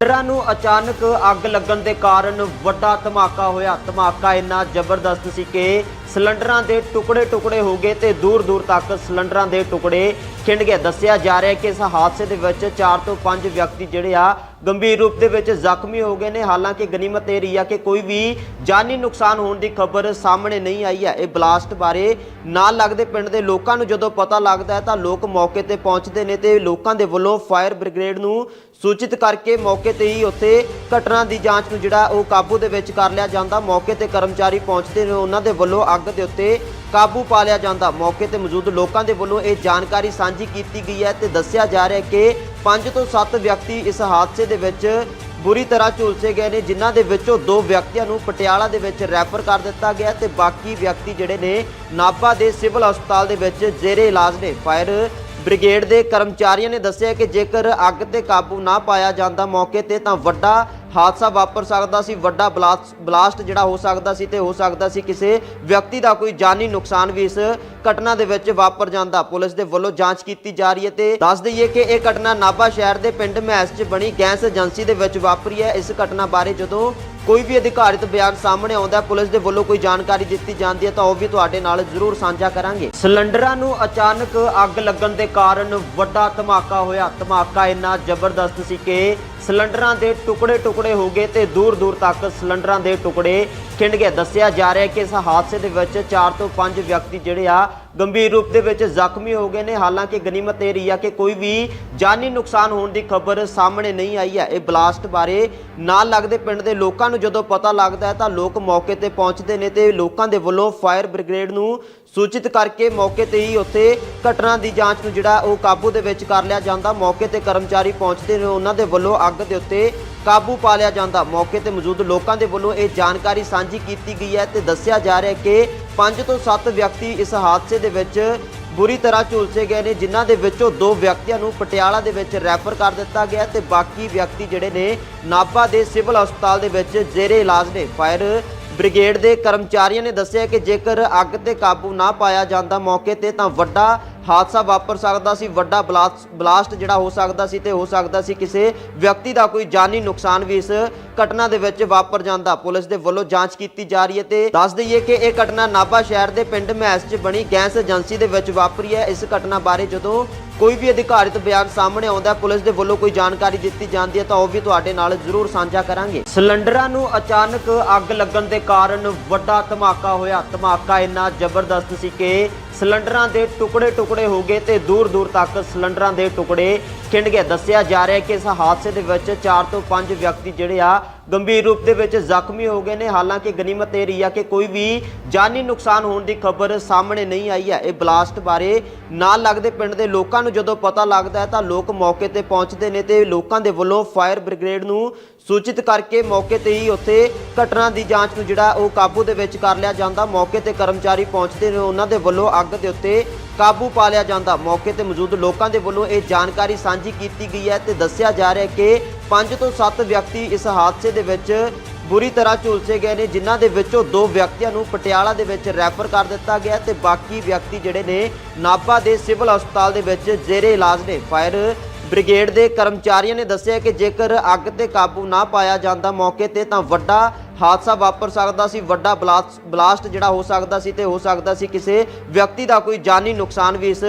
ਸਿਲੰਡਰਾਂ ਨੂੰ ਅਚਾਨਕ ਅੱਗ ਲੱਗਣ ਦੇ ਕਾਰਨ ਵੱਡਾ ਧਮਾਕਾ ਹੋਇਆ। ਧਮਾਕਾ ਇੰਨਾ ਜ਼ਬਰਦਸਤ ਸੀ ਕਿ ਸਿਲੰਡਰਾਂ ਦੇ ਟੁਕੜੇ ਟੁਕੜੇ ਹੋ ਗਏ ਤੇ ਦੂਰ ਦੂਰ ਤੱਕ ਸਿਲੰਡਰਾਂ ਦੇ ਟੁਕੜੇ ਖਿੰਡ ਗਏ। ਦੱਸਿਆ ਜਾ ਰਿਹਾ ਹੈ ਕਿ ਇਸ ਹਾਦਸੇ ਦੇ ਵਿੱਚ 4 ਤੋਂ 5 ਵਿਅਕਤੀ ਜਿਹੜੇ ਆ ਗੰਭੀਰ ਰੂਪ ਦੇ ਵਿੱਚ ਜ਼ਖਮੀ ਹੋ ਗਏ ਨੇ। ਹਾਲਾਂਕਿ ਗਨੀਮਤ ਇਹ ਰਹੀ ਆ ਕਿ ਕੋਈ ਵੀ ਜਾਨੀ ਨੁਕਸਾਨ ਹੋਣ ਦੀ ਖਬਰ ਸਾਹਮਣੇ ਨਹੀਂ ਆਈ ਹੈ। ਇਹ ਬਲਾਸਟ ਬਾਰੇ ਨਾਲ ਲੱਗਦੇ ਪਿੰਡ ਦੇ ਲੋਕਾਂ ਨੂੰ ਜਦੋਂ ਪਤਾ ਲੱਗਦਾ ਹੈ ਤਾਂ ਲੋਕ ਮੌਕੇ ਤੇ ਪਹੁੰਚਦੇ ਨੇ ਤੇ ਲੋਕਾਂ ਦੇ ਵੱਲੋਂ ਫਾਇਰ ਬ੍ਰਿਗੇਡ ਨੂੰ ਸੂਚਿਤ ਕਰਕੇ ਮੌਕੇ ਤੇ ਹੀ ਉੱਥੇ ਘਟਨਾ ਦੀ ਜਾਂਚ ਨੂੰ ਜਿਹੜਾ ਉਹ ਕਾਬੂ ਦੇ ਵਿੱਚ ਕਰ ਲਿਆ ਜਾਂਦਾ। ਮੌਕੇ ਤੇ ਕਰਮਚਾਰੀ ਪਹੁੰਚਦੇ ਨੇ, ਉਹਨਾਂ ਦੇ ਵੱਲੋਂ ਅੱਗ ਦੇ ਉੱਤੇ ਕਾਬੂ ਪਾ ਲਿਆ ਜਾਂਦਾ। ਮੌਕੇ ਤੇ ਮੌਜੂਦ ਲੋਕਾਂ ਦੇ ਵੱਲੋਂ ਇਹ ਜਾਣਕਾਰੀ ਸਾਂਝੀ ਕੀਤੀ ਗਈ ਹੈ ਤੇ ਦੱਸਿਆ ਜਾ ਰਿਹਾ ਹੈ ਕਿ 5 ਤੋਂ 7 ਵਿਅਕਤੀ ਇਸ ਹਾਦਸੇ ਦੇ ਵਿੱਚ ਬੁਰੀ ਤਰ੍ਹਾਂ ਝੁਲਸੇ ਗਏ ਨੇ, ਜਿਨ੍ਹਾਂ ਦੇ ਵਿੱਚੋਂ ਦੋ ਵਿਅਕਤੀਆਂ ਨੂੰ ਪਟਿਆਲਾ ਦੇ ਵਿੱਚ ਰੈਫਰ ਕਰ ਦਿੱਤਾ ਗਿਆ ਤੇ ਬਾਕੀ ਵਿਅਕਤੀ ਜਿਹੜੇ ਨੇ ਨਾਭਾ ਦੇ ਸਿਵਲ ਹਸਪਤਾਲ ਦੇ ਵਿੱਚ ਜ਼ੇਰੇ ਇਲਾਜ ਨੇ। ਫਾਇਰ ਬ੍ਰਿਗੇਡ ਦੇ ਕਰਮਚਾਰੀਆਂ ਨੇ ਦੱਸਿਆ ਕਿ ਜੇਕਰ ਅੱਗ ਤੇ ਕਾਬੂ ਨਾ ਪਾਇਆ ਜਾਂਦਾ ਮੌਕੇ ਤੇ ਤਾਂ ਵੱਡਾ ਹਾਦਸਾ ਵਾਪਰ ਸਕਦਾ ਸੀ, ਵੱਡਾ ਬਲਾਸਟ ਜਿਹੜਾ ਹੋ ਸਕਦਾ ਸੀ ਤੇ ਹੋ ਸਕਦਾ ਸੀ ਕਿਸੇ ਵਿਅਕਤੀ ਦਾ ਕੋਈ ਜਾਨੀ ਨੁਕਸਾਨ ਵੀ ਇਸ ਘਟਨਾ ਦੇ ਵਿੱਚ ਵਾਪਰ ਜਾਂਦਾ। ਪੁਲਿਸ ਦੇ ਵੱਲੋਂ ਜਾਂਚ ਕੀਤੀ ਜਾ ਰਹੀ ਹੈ ਤੇ ਦੱਸ ਦਈਏ ਕਿ ਇਹ ਘਟਨਾ ਨਾਭਾ ਸ਼ਹਿਰ ਦੇ ਪਿੰਡ ਮਹਿਸ 'ਚ ਬਣੀ ਗੈਸ ਏਜੰਸੀ ਦੇ ਵਿੱਚ ਵਾਪਰੀ ਹੈ। ਇਸ ਘਟਨਾ ਬਾਰੇ ਜਦੋਂ ਕੋਈ ਵੀ ਅਧਿਕਾਰਿਤ ਬਿਆਨ ਸਾਹਮਣੇ ਆਉਂਦਾ ਪੁਲਿਸ ਦੇ ਵੱਲੋਂ ਕੋਈ ਜਾਣਕਾਰੀ ਦਿੱਤੀ ਜਾਂਦੀ ਹੈ ਤਾਂ ਉਹ ਵੀ ਤੁਹਾਡੇ ਨਾਲ ਜ਼ਰੂਰ ਸਾਂਝਾ ਕਰਾਂਗੇ। ਸਿਲੰਡਰਾਂ ਨੂੰ ਅਚਾਨਕ ਅੱਗ ਲੱਗਣ ਦੇ ਕਾਰਨ ਵੱਡਾ ਧਮਾਕਾ ਹੋਇਆ। ਧਮਾਕਾ ਇੰਨਾ ਜ਼ਬਰਦਸਤ ਸੀ ਕਿ ਸਿਲੰਡਰਾਂ ਦੇ ਟੁਕੜੇ ਟੁਕੜੇ ਹੋ ਗਏ ਤੇ ਦੂਰ ਦੂਰ ਤੱਕ ਸਿਲੰਡਰਾਂ ਦੇ ਟੁਕੜੇ ਖਿੰਡ ਗਏ। ਦੱਸਿਆ ਜਾ ਰਿਹਾ ਹੈ ਕਿ ਇਸ ਹਾਦਸੇ ਦੇ ਵਿੱਚ 4 ਤੋਂ 5 ਵਿਅਕਤੀ ਜਿਹੜੇ ਆ ਗੰਭੀਰ ਰੂਪ ਦੇ ਵਿੱਚ ਜ਼ਖਮੀ ਹੋ ਗਏ ਨੇ। ਹਾਲਾਂਕਿ ਗਨੀਮਤ ਇਹ ਰਹੀ ਆ ਕਿ ਕੋਈ ਵੀ ਜਾਨੀ ਨੁਕਸਾਨ ਹੋਣ ਦੀ ਖਬਰ ਸਾਹਮਣੇ ਨਹੀਂ ਆਈ ਹੈ। ਇਹ ਬਲਾਸਟ ਬਾਰੇ ਨਾਲ ਲੱਗਦੇ ਪਿੰਡ ਦੇ ਲੋਕਾਂ ਨੂੰ ਜਦੋਂ ਪਤਾ ਲੱਗਦਾ ਹੈ ਤਾਂ ਲੋਕ ਮੌਕੇ ਤੇ ਪਹੁੰਚਦੇ ਨੇ ਤੇ ਲੋਕਾਂ ਦੇ ਵੱਲੋਂ ਫਾਇਰ ਬ੍ਰਿਗੇਡ ਨੂੰ ਸੂਚਿਤ ਕਰਕੇ ਮੌਕੇ ਤੇ ਹੀ ਉੱਥੇ ਘਟਨਾ ਦੀ ਜਾਂਚ ਨੂੰ ਜਿਹੜਾ ਉਹ ਕਾਬੂ ਦੇ ਵਿੱਚ ਕਰ ਲਿਆ ਜਾਂਦਾ। ਮੌਕੇ ਤੇ ਕਰਮਚਾਰੀ ਪਹੁੰਚਦੇ ਨੇ, ਉਹਨਾਂ ਦੇ ਵੱਲੋਂ ਅੱਗ ਦੇ ਉੱਤੇ ਕਾਬੂ ਪਾ ਲਿਆ ਜਾਂਦਾ। ਮੌਕੇ ਤੇ ਮੌਜੂਦ ਲੋਕਾਂ ਦੇ ਵੱਲੋਂ ਇਹ ਜਾਣਕਾਰੀ ਸਾਂਝੀ ਕੀਤੀ ਗਈ ਹੈ ਤੇ ਦੱਸਿਆ ਜਾ ਰਿਹਾ ਹੈ ਕਿ 5 ਤੋਂ 7 ਵਿਅਕਤੀ ਇਸ ਹਾਦਸੇ ਦੇ ਵਿੱਚ ਬੁਰੀ ਤਰ੍ਹਾਂ ਝੁਲਸੇ ਗਏ ਨੇ, ਜਿਨ੍ਹਾਂ ਦੇ ਵਿੱਚੋਂ ਦੋ ਵਿਅਕਤੀਆਂ ਨੂੰ ਪਟਿਆਲਾ ਦੇ ਵਿੱਚ ਰੈਫਰ ਕਰ ਦਿੱਤਾ ਗਿਆ ਤੇ ਬਾਕੀ ਵਿਅਕਤੀ ਜਿਹੜੇ ਨੇ ਨਾਭਾ ਦੇ ਸਿਵਲ ਹਸਪਤਾਲ ਦੇ ਵਿੱਚ ਜ਼ੇਰੇ ਇਲਾਜ ਨੇ। ਫਾਇਰ ਬ੍ਰਿਗੇਡ ਦੇ ਕਰਮਚਾਰੀਆਂ ਨੇ ਦੱਸਿਆ ਕਿ ਜੇਕਰ ਅੱਗ ਤੇ ਕਾਬੂ ਨਾ ਪਾਇਆ ਜਾਂਦਾ ਮੌਕੇ ਤੇ ਤਾਂ ਵੱਡਾ ਹਾਦਸਾ ਵਾਪਰ ਸਕਦਾ ਸੀ, ਵੱਡਾ ਬਲਾਸਟ ਬਲਾਸਟ ਜਿਹੜਾ ਹੋ ਸਕਦਾ ਸੀ ਤੇ ਹੋ ਸਕਦਾ ਸੀ। ਕਿਸੇ ਵਿਅਕਤੀ ਦਾ ਕੋਈ ਜਾਨੀ ਨੁਕਸਾਨ ਵੀ ਇਸ ਘਟਨਾ ਦੇ ਵਿੱਚ ਵਾਪਰ ਜਾਂਦਾ। ਪੁਲਿਸ ਦੇ ਵੱਲੋਂ ਜਾਂਚ ਕੀਤੀ ਜਾ ਰਹੀ ਹੈ ਤੇ ਦੱਸ ਦਈਏ ਕਿ ਇਹ ਘਟਨਾ ਨਾਭਾ ਸ਼ਹਿਰ ਦੇ ਪਿੰਡ ਮਹਿਸ 'ਚ ਬਣੀ ਗੈਸ ਏਜੰਸੀ ਦੇ ਵਿੱਚ ਵਾਪਰੀ ਹੈ। ਇਸ ਘਟਨਾ ਬਾਰੇ ਜਦੋਂ ਕੋਈ ਵੀ ਅਧਿਕਾਰਿਤ ਬਿਆਨ ਸਾਹਮਣੇ ਆਉਂਦਾ, ਪੁਲਿਸ ਦੇ ਵੱਲੋਂ ਕੋਈ ਜਾਣਕਾਰੀ ਦਿੱਤੀ ਜਾਂਦੀ ਹੈ ਤਾਂ ਉਹ ਵੀ ਤੁਹਾਡੇ ਨਾਲ ਜ਼ਰੂਰ ਸਾਂਝਾ ਕਰਾਂਗੇ। ਸਿਲੰਡਰਾਂ ਨੂੰ ਅਚਾਨਕ ਅੱਗ ਲੱਗਣ ਦੇ ਕਾਰਨ ਵੱਡਾ ਧਮਾਕਾ ਹੋਇਆ। ਧਮਾਕਾ ਇੰਨਾ ਜ਼ਬਰਦਸਤ ਸੀ ਕਿ ਸਿਲੰਡਰਾਂ ਦੇ ਟੁਕੜੇ ਟੁਕੜੇ ਹੋ ਗਏ ਤੇ ਦੂਰ ਦੂਰ ਤੱਕ ਸਿਲੰਡਰਾਂ ਦੇ ਟੁਕੜੇ ਖਿੰਡ ਗਏ। ਦੱਸਿਆ ਜਾ ਰਿਹਾ ਹੈ ਕਿ ਇਸ ਹਾਦਸੇ ਦੇ ਵਿੱਚ 4 ਤੋਂ 5 ਵਿਅਕਤੀ ਜਿਹੜੇ ਆ ਗੰਭੀਰ ਰੂਪ ਦੇ ਵਿੱਚ ਜ਼ਖਮੀ ਹੋ ਗਏ ਨੇ। ਹਾਲਾਂਕਿ ਗਨੀਮਤ ਇਹ ਰਹੀ ਆ ਕਿ ਕੋਈ ਵੀ ਜਾਨੀ ਨੁਕਸਾਨ ਹੋਣ ਦੀ ਖਬਰ ਸਾਹਮਣੇ ਨਹੀਂ ਆਈ ਹੈ। ਇਹ ਬਲਾਸਟ ਬਾਰੇ ਨਾਲ ਲੱਗਦੇ ਪਿੰਡ ਦੇ ਲੋਕਾਂ ਨੂੰ ਜਦੋਂ ਪਤਾ ਲੱਗਦਾ ਹੈ ਤਾਂ ਲੋਕ ਮੌਕੇ ਤੇ ਪਹੁੰਚਦੇ ਨੇ ਤੇ ਲੋਕਾਂ ਦੇ ਵੱਲੋਂ ਫਾਇਰ ਬ੍ਰਿਗੇਡ ਨੂੰ ਸੂਚਿਤ ਕਰਕੇ ਮੌਕੇ ਤੇ ਹੀ ਉੱਥੇ ਘਟਨਾ ਦੀ ਜਾਂਚ ਨੂੰ ਜਿਹੜਾ ਉਹ ਕਾਬੂ ਦੇ ਵਿੱਚ ਕਰ ਲਿਆ ਜਾਂਦਾ। ਮੌਕੇ ਤੇ ਕਰਮਚਾਰੀ ਪਹੁੰਚਦੇ ਨੇ, ਉਹਨਾਂ ਦੇ ਵੱਲੋਂ ਅੱਗ ਦੇ ਉੱਤੇ ਕਾਬੂ ਪਾ ਲਿਆ ਜਾਂਦਾ। ਮੌਕੇ ਤੇ ਮੌਜੂਦ ਲੋਕਾਂ ਦੇ ਵੱਲੋਂ ਇਹ ਜਾਣਕਾਰੀ ਸਾਂਝੀ ਕੀਤੀ ਗਈ ਹੈ ਤੇ ਦੱਸਿਆ ਜਾ ਰਿਹਾ ਹੈ ਕਿ 5 ਤੋਂ 7 ਵਿਅਕਤੀ ਇਸ ਹਾਦਸੇ ਦੇ ਵਿੱਚ ਬੁਰੀ ਤਰ੍ਹਾਂ ਝੁਲਸੇ ਗਏ ਨੇ, ਜਿਨ੍ਹਾਂ ਦੇ ਵਿੱਚੋਂ ਦੋ ਵਿਅਕਤੀਆਂ ਨੂੰ ਪਟਿਆਲਾ ਦੇ ਵਿੱਚ ਰੈਫਰ ਕਰ ਦਿੱਤਾ ਗਿਆ ਤੇ ਬਾਕੀ ਵਿਅਕਤੀ ਜਿਹੜੇ ਨੇ ਨਾਭਾ ਦੇ ਸਿਵਲ ਹਸਪਤਾਲ ਦੇ ਵਿੱਚ ਜ਼ੇਰੇ ਇਲਾਜ ਨੇ। ਫਾਇਰ ਬ੍ਰਿਗੇਡ ਦੇ ਕਰਮਚਾਰੀਆਂ ਨੇ ਦੱਸਿਆ ਕਿ ਜੇਕਰ ਅੱਗ ਤੇ ਕਾਬੂ ਨਾ ਪਾਇਆ ਜਾਂਦਾ ਮੌਕੇ ਤੇ ਤਾਂ ਵੱਡਾ ਹਾਦਸਾ ਵਾਪਰ ਸਕਦਾ ਸੀ, ਵੱਡਾ ਬਲਾਸਟ ਬਲਾਸਟ ਜਿਹੜਾ ਹੋ ਸਕਦਾ ਸੀ ਤੇ ਹੋ ਸਕਦਾ ਸੀ ਕਿਸੇ ਵਿਅਕਤੀ ਦਾ ਕੋਈ ਜਾਨੀ ਨੁਕਸਾਨ ਵੀ ਇਸ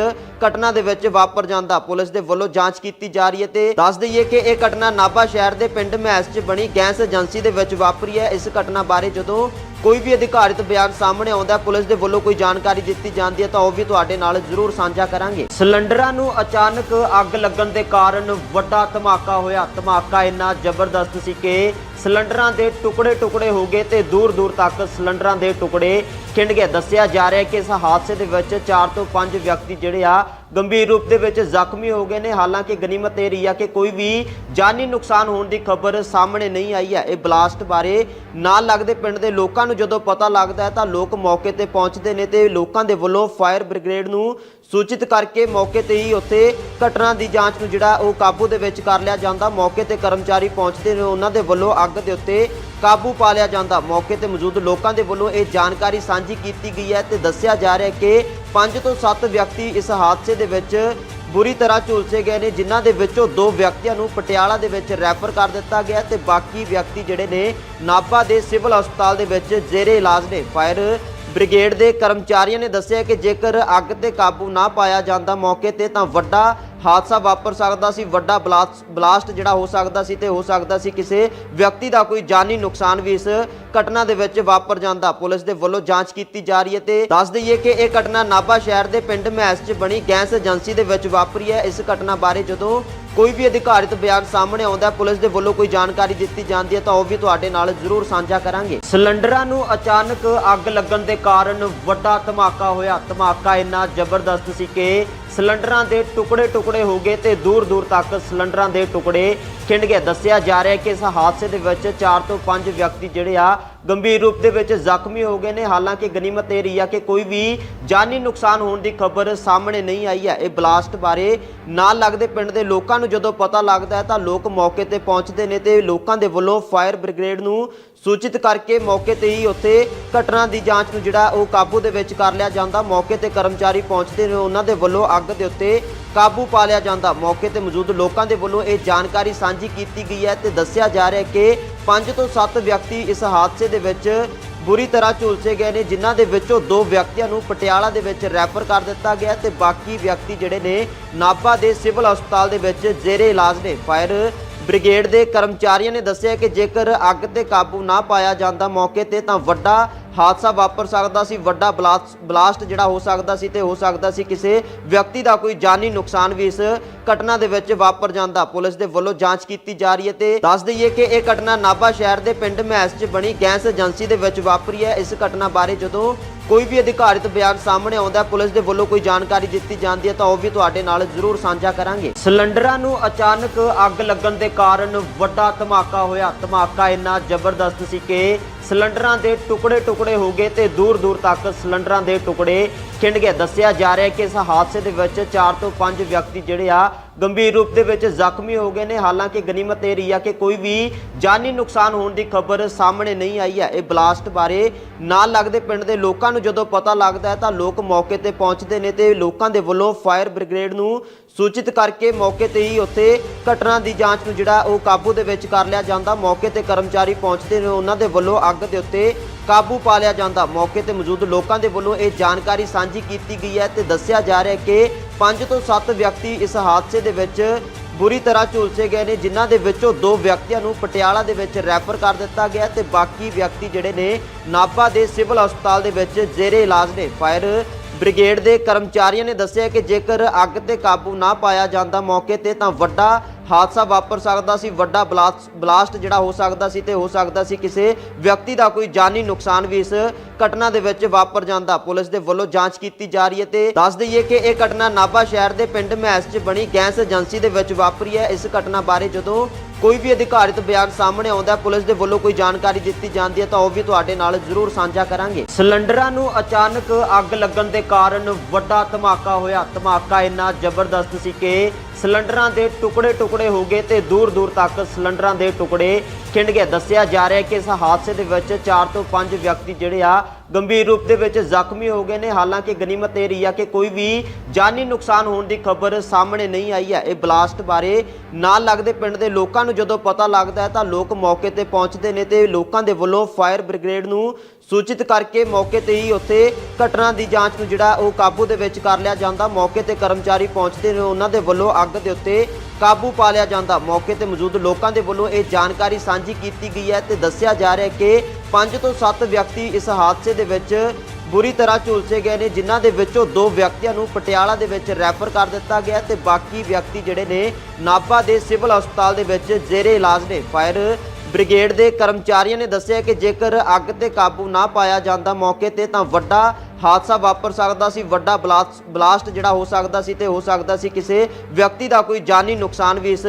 ਘਟਨਾ ਦੇ ਵਿੱਚ ਵਾਪਰ ਜਾਂਦਾ। ਪੁਲਿਸ ਦੇ ਵੱਲੋਂ ਜਾਂਚ ਕੀਤੀ ਜਾ ਰਹੀ ਹੈ ਤੇ ਦੱਸ ਦਈਏ ਕਿ ਇਹ ਘਟਨਾ ਨਾਭਾ ਸ਼ਹਿਰ ਦੇ ਪਿੰਡ ਮਹਿਸ 'ਚ ਬਣੀ ਗੈਸ ਏਜੰਸੀ ਦੇ ਵਿੱਚ ਵਾਪਰੀ ਹੈ। ਇਸ ਘਟਨਾ ਬਾਰੇ ਜਦੋਂ ਕੋਈ ਵੀ ਅਧਿਕਾਰਿਤ ਬਿਆਨ ਸਾਹਮਣੇ ਆਉਂਦਾ ਪੁਲਿਸ ਦੇ ਵੱਲੋਂ ਕੋਈ ਜਾਣਕਾਰੀ ਦਿੱਤੀ ਜਾਂਦੀ ਹੈ ਤਾਂ ਉਹ ਵੀ ਤੁਹਾਡੇ ਨਾਲ ਜ਼ਰੂਰ ਸਾਂਝਾ ਕਰਾਂਗੇ। ਸਿਲੰਡਰਾਂ ਨੂੰ ਅਚਾਨਕ ਅੱਗ ਲੱਗਣ ਦੇ ਕਾਰਨ ਵੱਡਾ ਧਮਾਕਾ ਹੋਇਆ। ਧਮਾਕਾ ਇੰਨਾ ਜ਼ਬਰਦਸਤ ਸੀ ਕਿ ਸਿਲੰਡਰਾਂ ਦੇ ਟੁਕੜੇ ਟੁਕੜੇ ਹੋ ਗਏ ਤੇ ਦੂਰ ਦੂਰ ਤੱਕ ਸਿਲੰਡਰਾਂ ਦੇ ਟੁਕੜੇ ਖਿੰਡ ਗਏ। ਦੱਸਿਆ ਜਾ ਰਿਹਾ ਕਿ ਇਸ ਹਾਦਸੇ ਦੇ ਵਿੱਚ 4 ਤੋਂ 5 ਵਿਅਕਤੀ ਜਿਹੜੇ ਆ ਗੰਭੀਰ ਰੂਪ ਦੇ ਵਿੱਚ ਜ਼ਖਮੀ ਹੋ ਗਏ ਨੇ। ਹਾਲਾਂਕਿ ਗਨੀਮਤ ਇਹ ਰਹੀ ਆ ਕਿ ਕੋਈ ਵੀ ਜਾਨੀ ਨੁਕਸਾਨ ਹੋਣ ਦੀ ਖਬਰ ਸਾਹਮਣੇ ਨਹੀਂ ਆਈ ਹੈ। ਇਹ ਬਲਾਸਟ ਬਾਰੇ ਨਾਲ ਲੱਗਦੇ ਪਿੰਡ ਦੇ ਲੋਕਾਂ ਨੂੰ ਜਦੋਂ ਪਤਾ ਲੱਗਦਾ ਹੈ ਤਾਂ ਲੋਕ ਮੌਕੇ ਤੇ ਪਹੁੰਚਦੇ ਨੇ ਤੇ ਲੋਕਾਂ ਦੇ ਵੱਲੋਂ ਫਾਇਰ ਬ੍ਰਿਗੇਡ ਨੂੰ ਸੂਚਿਤ ਕਰਕੇ ਮੌਕੇ ਤੇ ਹੀ ਉੱਥੇ ਘਟਨਾ ਦੀ ਜਾਂਚ ਨੂੰ ਜਿਹੜਾ ਉਹ ਕਾਬੂ ਦੇ ਵਿੱਚ ਕਰ ਲਿਆ ਜਾਂਦਾ। ਮੌਕੇ ਤੇ ਕਰਮਚਾਰੀ ਪਹੁੰਚਦੇ ਨੇ, ਉਹਨਾਂ ਦੇ ਵੱਲੋਂ ਅੱਗ ਦੇ ਉੱਤੇ ਕਾਬੂ ਪਾ ਲਿਆ ਜਾਂਦਾ। ਮੌਕੇ ਤੇ ਮੌਜੂਦ ਲੋਕਾਂ ਦੇ ਵੱਲੋਂ ਇਹ ਜਾਣਕਾਰੀ ਸਾਂਝੀ ਕੀਤੀ ਗਈ ਹੈ ਤੇ ਦੱਸਿਆ ਜਾ ਰਿਹਾ ਹੈ ਕਿ 5 ਤੋਂ 7 ਵਿਅਕਤੀ ਇਸ ਹਾਦਸੇ ਦੇ ਵਿੱਚ ਬੁਰੀ ਤਰ੍ਹਾਂ ਝੁਲਸੇ ਗਏ ਨੇ, ਜਿਨ੍ਹਾਂ ਦੇ ਵਿੱਚੋਂ ਦੋ ਵਿਅਕਤੀਆਂ ਨੂੰ ਪਟਿਆਲਾ ਦੇ ਵਿੱਚ ਰੈਫਰ ਕਰ ਦਿੱਤਾ ਗਿਆ ਤੇ ਬਾਕੀ ਵਿਅਕਤੀ ਜਿਹੜੇ ਨੇ ਨਾਭਾ ਦੇ ਸਿਵਲ ਹਸਪਤਾਲ ਦੇ ਵਿੱਚ ਜ਼ੇਰੇ ਇਲਾਜ ਨੇ। ਫਾਇਰ ਬ੍ਰਿਗੇਡ ਦੇ ਕਰਮਚਾਰੀਆਂ ਨੇ ਦੱਸਿਆ ਕਿ ਜੇਕਰ ਅੱਗ ਤੇ ਕਾਬੂ ਨਾ ਪਾਇਆ ਜਾਂਦਾ ਮੌਕੇ ਤੇ ਤਾਂ ਵੱਡਾ ਹਾਦਸਾ ਵਾਪਰ ਸਕਦਾ ਸੀ, ਵੱਡਾ ਬਲਾਸਟ ਜਿਹੜਾ ਹੋ ਸਕਦਾ ਸੀ ਤੇ ਹੋ ਸਕਦਾ ਸੀ ਕਿਸੇ ਵਿਅਕਤੀ ਦਾ ਕੋਈ ਜਾਨੀ ਨੁਕਸਾਨ ਵੀ ਇਸ ਘਟਨਾ ਦੇ ਵਿੱਚ ਵਾਪਰ ਜਾਂਦਾ। ਪੁਲਿਸ ਦੇ ਵੱਲੋਂ ਜਾਂਚ ਕੀਤੀ ਜਾ ਰਹੀ ਹੈ ਤੇ ਦੱਸ ਦਈਏ ਕਿ ਇਹ ਘਟਨਾ ਨਾਭਾ ਸ਼ਹਿਰ ਦੇ ਪਿੰਡ ਮਹਿਸ 'ਚ ਬਣੀ ਗੈਸ ਏਜੰਸੀ ਦੇ ਵਿੱਚ ਵਾਪਰੀ ਹੈ। ਇਸ ਘਟਨਾ ਬਾਰੇ ਜਦੋਂ ਕੋਈ ਵੀ ਅਧਿਕਾਰਿਤ ਬਿਆਨ ਸਾਹਮਣੇ ਆਉਂਦਾ ਪੁਲਿਸ ਦੇ ਵੱਲੋਂ ਕੋਈ ਜਾਣਕਾਰੀ ਦਿੱਤੀ ਜਾਂਦੀ ਹੈ ਤਾਂ ਉਹ ਵੀ ਤੁਹਾਡੇ ਨਾਲ ਜ਼ਰੂਰ ਸਾਂਝਾ ਕਰਾਂਗੇ। ਸਿਲੰਡਰਾਂ ਨੂੰ ਅਚਾਨਕ ਅੱਗ ਲੱਗਣ ਦੇ ਕਾਰਨ ਵੱਡਾ ਧਮਾਕਾ ਹੋਇਆ। ਧਮਾਕਾ ਇੰਨਾ ਜ਼ਬਰਦਸਤ ਸੀ ਕਿ ਸਿਲੰਡਰਾਂ ਦੇ ਟੁਕੜੇ ਟੁਕੜੇ ਹੋ ਗਏ ਤੇ ਦੂਰ ਦੂਰ ਤੱਕ ਸਿਲੰਡਰਾਂ ਦੇ ਟੁਕੜੇ ਖਿੰਡ ਗਏ। ਦੱਸਿਆ ਜਾ ਰਿਹਾ ਹੈ ਕਿ ਇਸ ਹਾਦਸੇ ਦੇ ਵਿੱਚ 4 ਤੋਂ 5 ਵਿਅਕਤੀ ਜਿਹੜੇ ਆ ਗੰਭੀਰ ਰੂਪ ਦੇ ਵਿੱਚ ਜ਼ਖਮੀ ਹੋ ਗਏ ਨੇ। ਹਾਲਾਂਕਿ ਗਨੀਮਤ ਇਹ ਰਹੀ ਆ ਕਿ ਕੋਈ ਵੀ ਜਾਨੀ ਨੁਕਸਾਨ ਹੋਣ ਦੀ ਖਬਰ ਸਾਹਮਣੇ ਨਹੀਂ ਆਈ ਹੈ। ਇਹ ਬਲਾਸਟ ਬਾਰੇ ਨਾਲ ਲੱਗਦੇ ਪਿੰਡ ਦੇ ਲੋਕਾਂ ਨੂੰ ਜਦੋਂ ਪਤਾ ਲੱਗਦਾ ਹੈ ਤਾਂ ਲੋਕ ਮੌਕੇ ਤੇ ਪਹੁੰਚਦੇ ਨੇ ਤੇ ਲੋਕਾਂ ਦੇ ਵੱਲੋਂ ਫਾਇਰ ਬ੍ਰਿਗੇਡ ਨੂੰ ਸੂਚਿਤ ਕਰਕੇ ਮੌਕੇ ਤੇ ਹੀ ਉੱਥੇ ਘਟਨਾ ਦੀ ਜਾਂਚ ਨੂੰ ਜਿਹੜਾ ਉਹ ਕਾਬੂ ਦੇ ਵਿੱਚ ਕਰ ਲਿਆ ਜਾਂਦਾ। ਮੌਕੇ ਤੇ ਕਰਮਚਾਰੀ ਪਹੁੰਚਦੇ ਨੇ, ਉਹਨਾਂ ਦੇ ਵੱਲੋਂ ਅੱਗ ਦੇ ਉੱਤੇ ਕਾਬੂ ਪਾ ਲਿਆ ਜਾਂਦਾ। ਮੌਕੇ ਤੇ ਮੌਜੂਦ ਲੋਕਾਂ ਦੇ ਵੱਲੋਂ ਇਹ ਜਾਣਕਾਰੀ ਸਾਂਝੀ ਕੀਤੀ ਗਈ ਹੈ ਤੇ ਦੱਸਿਆ ਜਾ ਰਿਹਾ ਕਿ 5 ਤੋਂ 7 ਵਿਅਕਤੀ ਇਸ ਹਾਦਸੇ ਦੇ ਵਿੱਚ ਬੁਰੀ ਤਰ੍ਹਾਂ ਝੁਲਸੇ ਗਏ ਨੇ, ਜਿਨ੍ਹਾਂ ਦੇ ਵਿੱਚੋਂ ਦੋ ਵਿਅਕਤੀਆਂ ਨੂੰ ਪਟਿਆਲਾ ਦੇ ਵਿੱਚ ਰੈਫਰ ਕਰ ਦਿੱਤਾ ਗਿਆ ਤੇ ਬਾਕੀ ਵਿਅਕਤੀ ਜਿਹੜੇ ਨੇ ਨਾਭਾ ਦੇ ਸਿਵਲ ਹਸਪਤਾਲ ਦੇ ਵਿੱਚ ਜ਼ੇਰੇ ਇਲਾਜ ਨੇ। ਫਾਇਰ ਬ੍ਰਿਗੇਡ ਦੇ ਕਰਮਚਾਰੀਆਂ ਨੇ ਦੱਸਿਆ ਕਿ ਜੇਕਰ ਅੱਗ ਤੇ ਕਾਬੂ ਨਾ ਪਾਇਆ ਜਾਂਦਾ ਮੌਕੇ ਤੇ ਤਾਂ ਵੱਡਾ ਹਾਦਸਾ ਵਾਪਰ ਸਕਦਾ ਸੀ, ਵੱਡਾ ਬਲਾਸ- ਬਲਾਸਟ ਜਿਹੜਾ ਹੋ ਸਕਦਾ ਸੀ ਤੇ ਹੋ ਸਕਦਾ ਸੀ। ਕਿਸੇ ਵਿਅਕਤੀ ਦਾ ਕੋਈ ਜਾਨੀ ਨੁਕਸਾਨ ਵੀ ਇਸ ਘਟਨਾ ਦੇ ਵਿੱਚ ਵਾਪਰ ਜਾਂਦਾ। ਪੁਲਿਸ ਦੇ ਵੱਲੋਂ ਜਾਂਚ ਕੀਤੀ ਜਾ ਰਹੀ ਹੈ ਤੇ ਦੱਸ ਦਈਏ ਕਿ ਇਹ ਘਟਨਾ ਨਾਭਾ ਸ਼ਹਿਰ ਦੇ ਪਿੰਡ ਮਹਿਸ 'ਚ ਬਣੀ ਗੈਸ ਏਜੰਸੀ ਦੇ ਵਿੱਚ ਵਾਪਰੀ ਹੈ। ਇਸ ਘਟਨਾ ਬਾਰੇ ਜਦੋਂ ਕੋਈ ਵੀ ਅਧਿਕਾਰਿਤ ਬਿਆਨ ਸਾਹਮਣੇ ਆਉਂਦਾ ਪੁਲਿਸ ਦੇ ਵੱਲੋਂ ਕੋਈ ਜਾਣਕਾਰੀ ਦਿੱਤੀ ਜਾਂਦੀ ਹੈ ਤਾਂ ਉਹ ਵੀ ਤੁਹਾਡੇ ਨਾਲ ਜ਼ਰੂਰ ਸਾਂਝਾ ਕਰਾਂਗੇ। ਸਿਲੰਡਰਾਂ ਨੂੰ ਅਚਾਨਕ ਅੱਗ ਲੱਗਣ ਦੇ ਕਾਰਨ ਵੱਡਾ ਧਮਾਕਾ ਹੋਇਆ। ਧਮਾਕਾ ਇੰਨਾ ਜ਼ਬਰਦਸਤ ਸੀ ਕਿ ਸਿਲੰਡਰਾਂ ਦੇ ਟੁਕੜੇ ਟੁਕੜੇ ਹੋ ਗਏ ਤੇ ਦੂਰ ਦੂਰ ਤੱਕ ਸਿਲੰਡਰਾਂ ਦੇ ਟੁਕੜੇ ਖਿੰਡ ਗਏ। ਦੱਸਿਆ ਜਾ ਰਿਹਾ ਹੈ ਕਿ ਇਸ ਹਾਦਸੇ ਦੇ ਵਿੱਚ 4 ਤੋਂ 5 ਵਿਅਕਤੀ ਜਿਹੜੇ ਆ ਗੰਭੀਰ ਰੂਪ ਦੇ ਵਿੱਚ ਜ਼ਖਮੀ ਹੋ ਗਏ ਨੇ। ਹਾਲਾਂਕਿ ਗਨੀਮਤ ਇਹ ਰਹੀ ਆ ਕਿ ਕੋਈ ਵੀ ਜਾਨੀ ਨੁਕਸਾਨ ਹੋਣ ਦੀ ਖਬਰ ਸਾਹਮਣੇ ਨਹੀਂ ਆਈ ਹੈ। ਇਹ ਬਲਾਸਟ ਬਾਰੇ ਨਾਲ ਲੱਗਦੇ ਪਿੰਡ ਦੇ ਲੋਕਾਂ ਨੂੰ ਜਦੋਂ ਪਤਾ ਲੱਗਦਾ ਹੈ ਤਾਂ ਲੋਕ ਮੌਕੇ ਤੇ ਪਹੁੰਚਦੇ ਨੇ ਤੇ ਲੋਕਾਂ ਦੇ ਵੱਲੋਂ ਫਾਇਰ ਬ੍ਰਿਗੇਡ ਨੂੰ ਸੂਚਿਤ ਕਰਕੇ ਮੌਕੇ ਤੇ ਹੀ ਉੱਥੇ ਘਟਨਾ ਦੀ ਜਾਂਚ ਨੂੰ ਜਿਹੜਾ ਉਹ ਕਾਬੂ ਦੇ ਵਿੱਚ ਕਰ ਲਿਆ ਜਾਂਦਾ। ਮੌਕੇ ਤੇ ਕਰਮਚਾਰੀ ਪਹੁੰਚਦੇ ਨੇ, ਉਹਨਾਂ ਦੇ ਵੱਲੋਂ ਅੱਗ ਦੇ ਉੱਤੇ ਕਾਬੂ ਪਾ ਲਿਆ ਜਾਂਦਾ। ਮੌਕੇ ਤੇ ਮੌਜੂਦ ਲੋਕਾਂ ਦੇ ਵੱਲੋਂ ਇਹ ਜਾਣਕਾਰੀ ਸਾਂਝੀ ਕੀਤੀ ਗਈ ਹੈ ਤੇ ਦੱਸਿਆ ਜਾ ਰਿਹਾ ਹੈ ਕਿ 5 ਤੋਂ 7 ਵਿਅਕਤੀ ਇਸ ਹਾਦਸੇ ਦੇ ਵਿੱਚ ਬੁਰੀ ਤਰ੍ਹਾਂ ਝੁਲਸੇ ਗਏ ਨੇ, ਜਿਨ੍ਹਾਂ ਦੇ ਵਿੱਚੋਂ ਦੋ ਵਿਅਕਤੀਆਂ ਨੂੰ ਪਟਿਆਲਾ ਦੇ ਵਿੱਚ ਰੈਫਰ ਕਰ ਦਿੱਤਾ ਗਿਆ ਤੇ ਬਾਕੀ ਵਿਅਕਤੀ ਜਿਹੜੇ ਨੇ ਨਾਭਾ ਦੇ ਸਿਵਲ ਹਸਪਤਾਲ ਦੇ ਵਿੱਚ ਜ਼ੇਰੇ ਇਲਾਜ ਨੇ। ਫਾਇਰ ਬ੍ਰਿਗੇਡ ਦੇ ਕਰਮਚਾਰੀਆਂ ਨੇ ਦੱਸਿਆ ਕਿ ਜੇਕਰ ਅੱਗ ਤੇ ਕਾਬੂ ਨਾ ਪਾਇਆ ਜਾਂਦਾ ਮੌਕੇ ਤੇ ਤਾਂ ਵੱਡਾ ਹਾਦਸਾ ਵਾਪਰ ਸਕਦਾ ਸੀ, ਵੱਡਾ ਬਲਾਸਟ ਜਿਹੜਾ ਹੋ ਸਕਦਾ ਸੀ ਤੇ ਹੋ ਸਕਦਾ ਸੀ, ਕਿਸੇ ਵਿਅਕਤੀ ਦਾ ਕੋਈ ਜਾਨੀ ਨੁਕਸਾਨ ਵੀ ਇਸ ਘਟਨਾ ਦੇ ਵਿੱਚ ਵਾਪਰ ਜਾਂਦਾ। ਪੁਲਿਸ ਦੇ ਵੱਲੋਂ ਜਾਂਚ ਕੀਤੀ ਜਾ ਰਹੀ ਹੈ ਤੇ ਦੱਸ ਦਈਏ ਕਿ ਇਹ ਘਟਨਾ ਨਾਭਾ ਸ਼ਹਿਰ ਦੇ ਪਿੰਡ ਮਹਿਸ 'ਚ ਬਣੀ ਗੈਸ ਏਜੰਸੀ ਦੇ ਵਿੱਚ ਵਾਪਰੀ ਹੈ। ਇਸ ਘਟਨਾ ਬਾਰੇ ਜਦੋਂ ਕੋਈ ਵੀ ਅਧਿਕਾਰਿਤ ਬਿਆਨ ਸਾਹਮਣੇ ਆਉਂਦਾ ਪੁਲਿਸ ਦੇ ਵੱਲੋਂ ਕੋਈ ਜਾਣਕਾਰੀ ਦਿੱਤੀ ਜਾਂਦੀ ਹੈ ਤਾਂ ਉਹ ਵੀ ਤੁਹਾਡੇ ਨਾਲ ਜ਼ਰੂਰ ਸਾਂਝਾ ਕਰਾਂਗੇ। ਸਿਲੰਡਰਾਂ ਨੂੰ ਅਚਾਨਕ ਅੱਗ ਲੱਗਣ ਦੇ ਕਾਰਨ ਵੱਡਾ ਧਮਾਕਾ ਹੋਇਆ। ਧਮਾਕਾ ਇੰਨਾ ਜ਼ਬਰਦਸਤ ਸੀ ਕਿ ਸਿਲੰਡਰਾਂ ਦੇ ਟੁਕੜੇ ਟੁਕੜੇ ਹੋ ਗਏ ਤੇ ਦੂਰ ਦੂਰ ਤੱਕ ਸਿਲੰਡਰਾਂ ਦੇ ਟੁਕੜੇ ਖਿੰਡ ਗਏ। ਦੱਸਿਆ ਜਾ ਰਿਹਾ ਹੈ ਕਿ ਇਸ ਹਾਦਸੇ ਦੇ ਵਿੱਚ 4 ਤੋਂ 5 ਵਿਅਕਤੀ ਜਿਹੜੇ ਆ ਗੰਭੀਰ ਰੂਪ ਦੇ ਵਿੱਚ ਜ਼ਖਮੀ ਹੋ ਗਏ ਨੇ। ਹਾਲਾਂਕਿ ਗਨੀਮਤ ਇਹ ਰਹੀ ਆ ਕਿ ਕੋਈ ਵੀ ਜਾਨੀ ਨੁਕਸਾਨ ਹੋਣ ਦੀ ਖਬਰ ਸਾਹਮਣੇ ਨਹੀਂ ਆਈ ਹੈ। ਇਹ ਬਲਾਸਟ ਬਾਰੇ ਨਾਲ ਲੱਗਦੇ ਪਿੰਡ ਦੇ ਲੋਕਾਂ ਨੂੰ ਜਦੋਂ ਪਤਾ ਲੱਗਦਾ ਹੈ ਤਾਂ ਲੋਕ ਮੌਕੇ ਤੇ ਪਹੁੰਚਦੇ ਨੇ ਤੇ ਲੋਕਾਂ ਦੇ ਵੱਲੋਂ ਫਾਇਰ ਬ੍ਰਿਗੇਡ ਨੂੰ ਸੂਚਿਤ ਕਰਕੇ ਮੌਕੇ ਤੇ ਹੀ ਉੱਥੇ ਘਟਨਾ ਦੀ ਜਾਂਚ ਨੂੰ ਜਿਹੜਾ ਉਹ ਕਾਬੂ ਦੇ ਵਿੱਚ ਕਰ ਲਿਆ ਜਾਂਦਾ। ਮੌਕੇ ਤੇ ਕਰਮਚਾਰੀ ਪਹੁੰਚਦੇ ਨੇ, ਉਹਨਾਂ ਦੇ ਵੱਲੋਂ ਅੱਗ ਦੇ ਉੱਤੇ ਕਾਬੂ ਪਾ ਲਿਆ ਜਾਂਦਾ। ਮੌਕੇ ਤੇ ਮੌਜੂਦ ਲੋਕਾਂ ਦੇ ਵੱਲੋਂ ਇਹ ਜਾਣਕਾਰੀ ਸਾਂਝੀ ਕੀਤੀ ਗਈ ਹੈ ਤੇ ਦੱਸਿਆ ਜਾ ਰਿਹਾ ਹੈ ਕਿ 5 ਤੋਂ 7 ਵਿਅਕਤੀ ਇਸ ਹਾਦਸੇ ਦੇ ਵਿੱਚ ਬੁਰੀ ਤਰ੍ਹਾਂ ਝੁਲਸੇ ਗਏ ਨੇ, ਜਿਨ੍ਹਾਂ ਦੇ ਵਿੱਚੋਂ ਦੋ ਵਿਅਕਤੀਆਂ ਨੂੰ ਪਟਿਆਲਾ ਦੇ ਵਿੱਚ ਰੈਫਰ ਕਰ ਦਿੱਤਾ ਗਿਆ ਤੇ ਬਾਕੀ ਵਿਅਕਤੀ ਜਿਹੜੇ ਨੇ ਨਾਭਾ ਦੇ ਸਿਵਲ ਹਸਪਤਾਲ ਦੇ ਵਿੱਚ ਜ਼ੇਰੇ ਇਲਾਜ ਨੇ। ਫਾਇਰ ਬ੍ਰਿਗੇਡ ਦੇ ਕਰਮਚਾਰੀਆਂ ਨੇ ਦੱਸਿਆ ਕਿ ਜੇਕਰ ਅੱਗ ਤੇ ਕਾਬੂ ਨਾ ਪਾਇਆ ਜਾਂਦਾ ਮੌਕੇ ਤੇ ਤਾਂ ਵੱਡਾ ਹਾਦਸਾ ਵਾਪਰ ਸਕਦਾ ਸੀ, ਵੱਡਾ ਬਲਾਸ- ਬਲਾਸਟ ਜਿਹੜਾ ਹੋ ਸਕਦਾ ਸੀ ਤੇ ਹੋ ਸਕਦਾ ਸੀ ਕਿਸੇ ਵਿਅਕਤੀ ਦਾ ਕੋਈ ਜਾਨੀ ਨੁਕਸਾਨ ਵੀ ਇਸ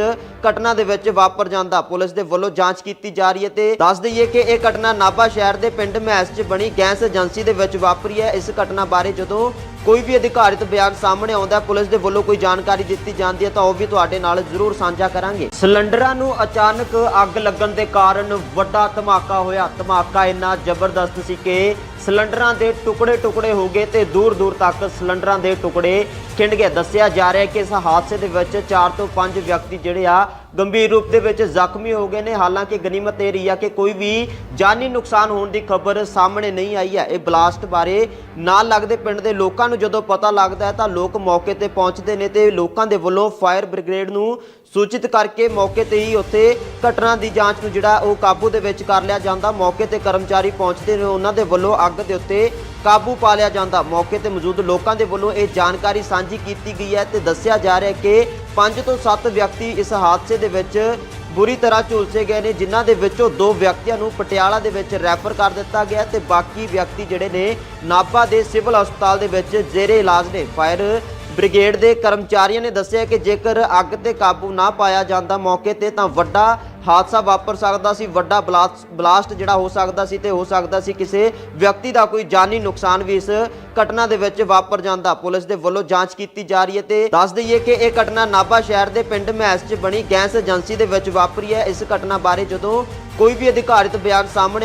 ਘਟਨਾ ਦੇ ਵਿੱਚ ਵਾਪਰ ਜਾਂਦਾ। ਪੁਲਿਸ ਦੇ ਵੱਲੋਂ ਜਾਂਚ ਕੀਤੀ ਜਾ ਰਹੀ ਹੈ ਤੇ ਦੱਸ ਦਈਏ ਕਿ ਇਹ ਘਟਨਾ ਨਾਭਾ ਸ਼ਹਿਰ ਦੇ ਪਿੰਡ ਮਹਿਸ 'ਚ ਬਣੀ ਗੈਸ ਏਜੰਸੀ ਦੇ ਵਿੱਚ ਵਾਪਰੀ ਹੈ। ਇਸ ਘਟਨਾ ਬਾਰੇ ਜਦੋਂ ਕੋਈ ਵੀ ਅਧਿਕਾਰਿਤ ਬਿਆਨ ਸਾਹਮਣੇ ਆਉਂਦਾ ਪੁਲਿਸ ਦੇ ਵੱਲੋਂ ਕੋਈ ਜਾਣਕਾਰੀ ਦਿੱਤੀ ਜਾਂਦੀ ਹੈ ਤਾਂ ਉਹ ਵੀ ਤੁਹਾਡੇ ਨਾਲ ਜ਼ਰੂਰ ਸਾਂਝਾ ਕਰਾਂਗੇ। ਸਿਲੰਡਰਾਂ ਨੂੰ ਅਚਾਨਕ ਅੱਗ ਲੱਗਣ ਦੇ ਕਾਰਨ ਵੱਡਾ ਧਮਾਕਾ ਹੋਇਆ। ਧਮਾਕਾ ਇੰਨਾ ਜ਼ਬਰਦਸਤ ਸੀ ਕਿ ਸਿਲੰਡਰਾਂ ਦੇ ਟੁਕੜੇ ਟੁਕੜੇ ਹੋ ਗਏ ਤੇ ਦੂਰ ਦੂਰ ਤੱਕ ਸਿਲੰਡਰਾਂ ਦੇ ਟੁਕੜੇ ਖਿੰਡ ਗਏ। ਦੱਸਿਆ ਜਾ ਰਿਹਾ ਹੈ ਕਿ ਇਸ ਹਾਦਸੇ ਦੇ ਵਿੱਚ 4 ਤੋਂ 5 ਵਿਅਕਤੀ ਜਿਹੜੇ ਆ ਗੰਭੀਰ ਰੂਪ ਦੇ ਵਿੱਚ ਜ਼ਖਮੀ ਹੋ ਗਏ ਨੇ। ਹਾਲਾਂਕਿ ਗਨੀਮਤ ਇਹ ਰਹੀ ਆ ਕਿ ਕੋਈ ਵੀ ਜਾਨੀ ਨੁਕਸਾਨ ਹੋਣ ਦੀ ਖਬਰ ਸਾਹਮਣੇ ਨਹੀਂ ਆਈ ਹੈ। ਇਹ ਬਲਾਸਟ ਬਾਰੇ ਨਾਲ ਲੱਗਦੇ ਪਿੰਡ ਦੇ ਲੋਕਾਂ ਨੂੰ ਜਦੋਂ ਪਤਾ ਲੱਗਦਾ ਹੈ ਤਾਂ ਲੋਕ ਮੌਕੇ ਤੇ ਪਹੁੰਚਦੇ ਨੇ ਤੇ ਲੋਕਾਂ ਦੇ ਵੱਲੋਂ ਫਾਇਰ ਬ੍ਰਿਗੇਡ ਨੂੰ ਸੂਚਿਤ ਕਰਕੇ ਮੌਕੇ ਤੇ ਹੀ ਉੱਥੇ ਘਟਨਾ ਦੀ ਜਾਂਚ ਨੂੰ ਜਿਹੜਾ ਉਹ ਕਾਬੂ ਦੇ ਵਿੱਚ ਕਰ ਲਿਆ ਜਾਂਦਾ। ਮੌਕੇ ਤੇ ਕਰਮਚਾਰੀ ਪਹੁੰਚਦੇ ਨੇ, ਉਹਨਾਂ ਦੇ ਵੱਲੋਂ ਅੱਗ ਦੇ ਉੱਤੇ ਕਾਬੂ ਪਾ ਲਿਆ ਜਾਂਦਾ। ਮੌਕੇ ਤੇ ਮੌਜੂਦ ਲੋਕਾਂ ਦੇ ਵੱਲੋਂ ਇਹ ਜਾਣਕਾਰੀ ਸਾਂਝੀ ਕੀਤੀ ਗਈ ਹੈ ਤੇ ਦੱਸਿਆ ਜਾ ਰਿਹਾ ਹੈ ਕਿ 5 ਤੋਂ 7 ਵਿਅਕਤੀ ਇਸ ਹਾਦਸੇ ਦੇ ਵਿੱਚ ਬੁਰੀ ਤਰ੍ਹਾਂ ਝੁਲਸੇ ਗਏ ਨੇ, ਜਿਨ੍ਹਾਂ ਦੇ ਵਿੱਚੋਂ ਦੋ ਵਿਅਕਤੀਆਂ ਨੂੰ ਪਟਿਆਲਾ ਦੇ ਵਿੱਚ ਰੈਫਰ ਕਰ ਦਿੱਤਾ ਗਿਆ ਤੇ ਬਾਕੀ ਵਿਅਕਤੀ ਜਿਹੜੇ ਨੇ ਨਾਭਾ ਦੇ ਸਿਵਲ ਹਸਪਤਾਲ ਦੇ ਵਿੱਚ ਜ਼ੇਰੇ ਇਲਾਜ ਨੇ। ਫਾਇਰ ਬ੍ਰਿਗੇਡ ਦੇ ਕਰਮਚਾਰੀਆਂ ਨੇ ਦੱਸਿਆ ਕਿ ਜੇਕਰ ਅੱਗ ਤੇ ਕਾਬੂ ਨਾ ਪਾਇਆ ਜਾਂਦਾ ਮੌਕੇ ਤੇ ਤਾਂ ਵੱਡਾ ਹਾਦਸਾ ਵਾਪਰ ਸਕਦਾ ਸੀ, ਵੱਡਾ ਬਲਾਸਟ ਜਿਹੜਾ ਹੋ ਸਕਦਾ ਸੀ ਤੇ ਹੋ ਸਕਦਾ ਸੀ ਕਿਸੇ ਵਿਅਕਤੀ ਦਾ ਕੋਈ ਜਾਨੀ ਨੁਕਸਾਨ ਵੀ ਇਸ ਘਟਨਾ ਦੇ ਵਿੱਚ ਵਾਪਰ ਜਾਂਦਾ। ਪੁਲਿਸ ਦੇ ਵੱਲੋਂ ਜਾਂਚ ਕੀਤੀ ਜਾ ਰਹੀ ਹੈ ਤੇ ਦੱਸ ਦਈਏ ਕਿ ਇਹ ਘਟਨਾ ਨਾਭਾ ਸ਼ਹਿਰ ਦੇ ਪਿੰਡ ਮਹਿਸ 'ਚ ਬਣੀ, ਗੈਸ ਏਜੰਸੀ ਦੇ ਵਿੱਚ ਵਾਪਰੀ ਹੈ। ਇਸ ਘਟਨਾ ਬਾਰੇ ਜਦੋਂ ਕੋਈ ਵੀ ਅਧਿਕਾਰਿਤ ਬਿਆਨ ਸਾਹਮਣੇ